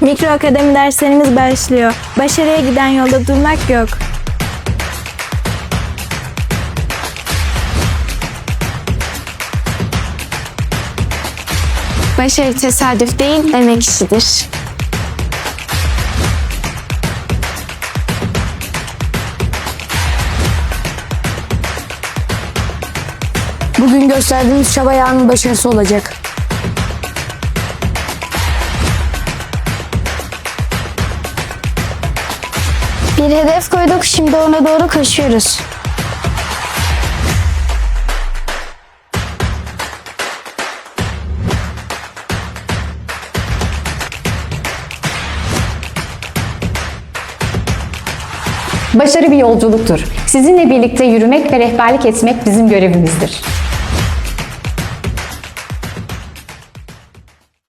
Mikro akademi derslerimiz başlıyor. Başarıya giden yolda durmak yok. Başarı tesadüf değil, emek işidir. Bugün gösterdiğimiz çaba yarının başarısı olacak. Bir hedef koyduk, şimdi ona doğru koşuyoruz. Başarı bir yolculuktur. Sizinle birlikte yürümek ve rehberlik etmek bizim görevimizdir.